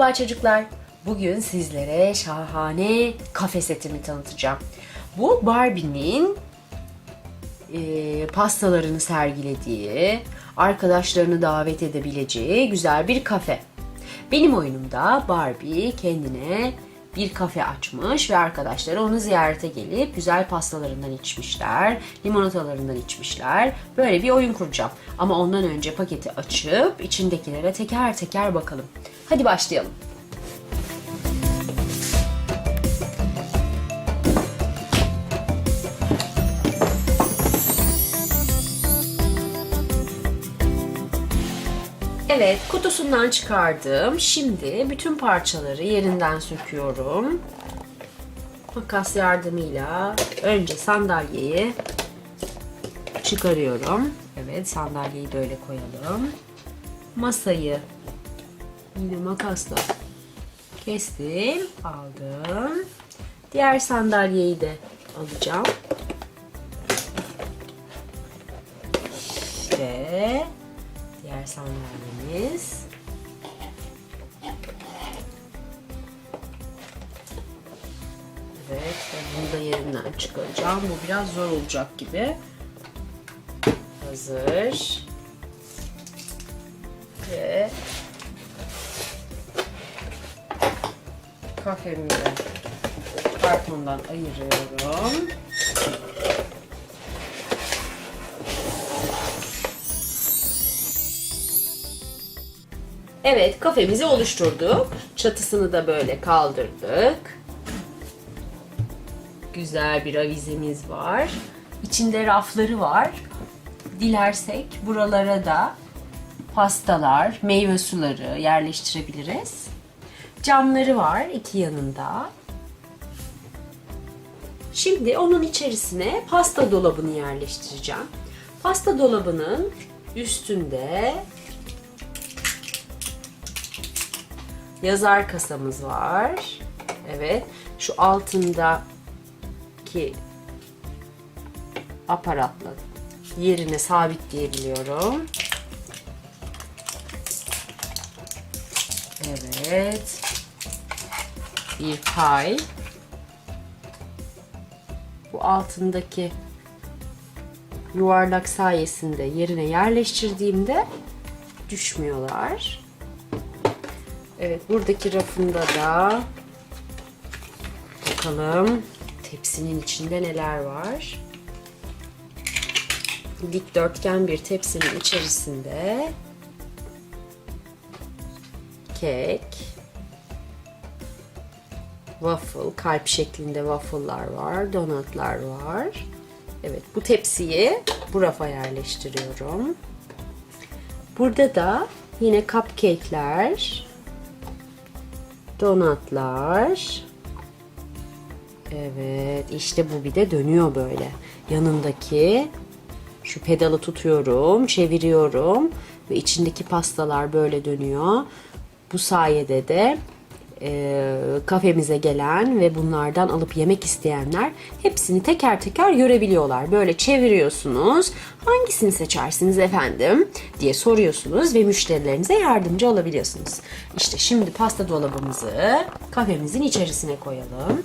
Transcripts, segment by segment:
Merhaba çocuklar. Bugün sizlere şahane kafe setimi tanıtacağım. Bu Barbie'nin e, pastalarını sergilediği, arkadaşlarını davet edebileceği güzel bir kafe. Benim oyunumda Barbie kendine bir kafe açmış ve arkadaşları onu ziyarete gelip güzel pastalarından içmişler, limonatalarından içmişler. Böyle bir oyun kuracağım. Ama ondan önce paketi açıp içindekilere teker teker bakalım. Hadi başlayalım. Evet, kutusundan çıkardım. Şimdi bütün parçaları yerinden söküyorum. Makas yardımıyla önce sandalyeyi çıkarıyorum. Evet, sandalyeyi de öyle koyalım. Masayı yine makasla kestim, aldım. Diğer sandalyeyi de alacağım. İşte diğer sandalyemiz. Evet, ve bunu da yerinden çıkaracağım. Bu biraz zor olacak gibi. Hazır. Ve kafemi kartondan ayırıyorum. Evet, kafemizi oluşturduk. Çatısını da böyle kaldırdık. Güzel bir avizemiz var. İçinde rafları var. Dilersek buralara da pastalar, meyve suları yerleştirebiliriz. Camları var iki yanında. Şimdi onun içerisine pasta dolabını yerleştireceğim. Pasta dolabının üstünde yazar kasamız var. Evet. Şu altındaki aparatla yerine sabitleyebiliyorum. Evet. Bir pay. Bu altındaki yuvarlak sayesinde yerine yerleştirdiğimde düşmüyorlar. Evet buradaki rafında da bakalım tepsinin içinde neler var. Dikdörtgen bir tepsinin içerisinde kek, waffle, kalp şeklinde waffle'lar var, donatlar var. Evet bu tepsiyi bu rafa yerleştiriyorum. Burada da yine cupcake'ler, donatlar. Evet işte bu bir de dönüyor böyle. Yanındaki şu pedalı tutuyorum, çeviriyorum ve içindeki pastalar böyle dönüyor. Bu sayede de e, kafemize gelen ve bunlardan alıp yemek isteyenler hepsini teker teker görebiliyorlar. Böyle çeviriyorsunuz. Hangisini seçersiniz efendim diye soruyorsunuz ve müşterilerinize yardımcı olabiliyorsunuz. İşte şimdi pasta dolabımızı kafemizin içerisine koyalım.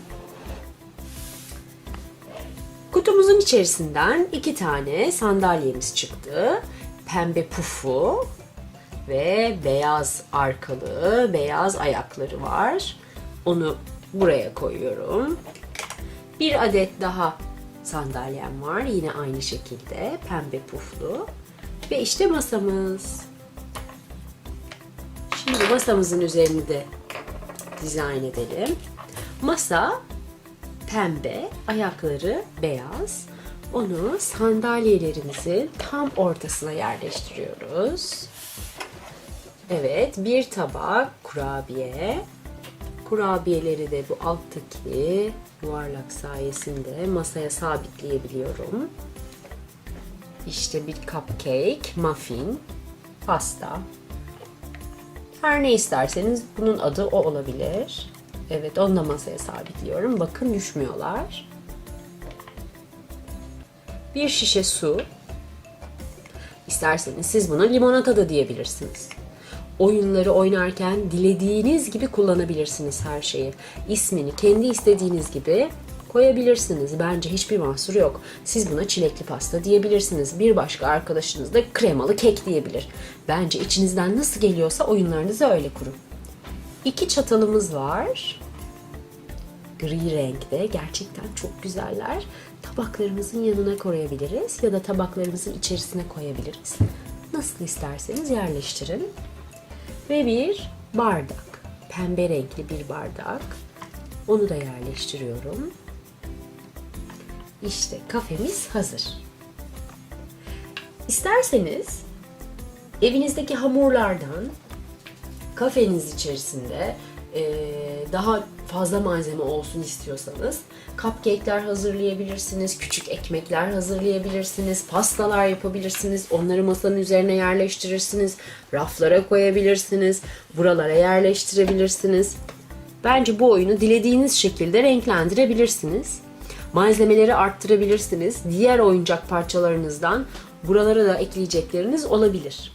Kutumuzun içerisinden iki tane sandalyemiz çıktı. Pembe pufu ve beyaz arkalı, beyaz ayakları var. Onu buraya koyuyorum. Bir adet daha sandalyem var. Yine aynı şekilde pembe puflu. Ve işte masamız. Şimdi masamızın üzerini de dizayn edelim. Masa pembe, ayakları beyaz. Onu sandalyelerimizin tam ortasına yerleştiriyoruz. Evet, bir tabak kurabiye. Kurabiyeleri de bu alttaki yuvarlak sayesinde masaya sabitleyebiliyorum. İşte bir cupcake, muffin, pasta. Her ne isterseniz bunun adı o olabilir. Evet, onu da masaya sabitliyorum. Bakın düşmüyorlar. Bir şişe su. İsterseniz siz buna limonata da diyebilirsiniz. Oyunları oynarken dilediğiniz gibi kullanabilirsiniz her şeyi. İsmini kendi istediğiniz gibi koyabilirsiniz. Bence hiçbir mahsuru yok. Siz buna çilekli pasta diyebilirsiniz. Bir başka arkadaşınız da kremalı kek diyebilir. Bence içinizden nasıl geliyorsa oyunlarınızı öyle kurun. İki çatalımız var. Gri renkte gerçekten çok güzeller. Tabaklarımızın yanına koyabiliriz ya da tabaklarımızın içerisine koyabiliriz. Nasıl isterseniz yerleştirin. Ve bir bardak. Pembe renkli bir bardak. Onu da yerleştiriyorum. İşte kafemiz hazır. İsterseniz evinizdeki hamurlardan kafeniz içerisinde daha fazla malzeme olsun istiyorsanız cupcake'ler hazırlayabilirsiniz, küçük ekmekler hazırlayabilirsiniz, pastalar yapabilirsiniz, onları masanın üzerine yerleştirirsiniz, raflara koyabilirsiniz, buralara yerleştirebilirsiniz. Bence bu oyunu dilediğiniz şekilde renklendirebilirsiniz. Malzemeleri arttırabilirsiniz. Diğer oyuncak parçalarınızdan buralara da ekleyecekleriniz olabilir.